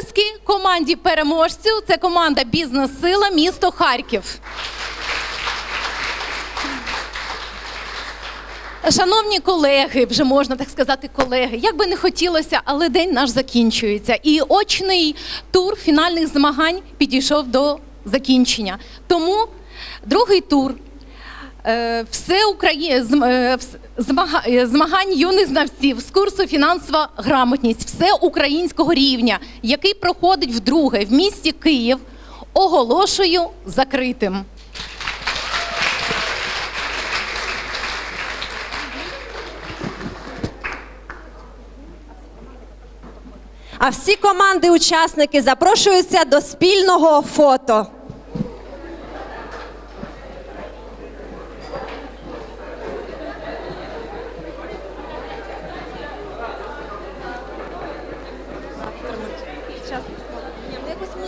оплески команді переможців. Це команда Бізнес-сила, місто Харків. Шановні колеги, вже можна так сказати, колеги, як би не хотілося, але день наш закінчується. І очний тур фінальних змагань підійшов до закінчення. Тому другий тур все Украї... е, е, змагань юних знавців з курсу фінансова грамотність всеукраїнського рівня, який проходить вдруге в місті Київ, оголошую закритим. А всі команди-учасники запрошуються до спільного фото. час.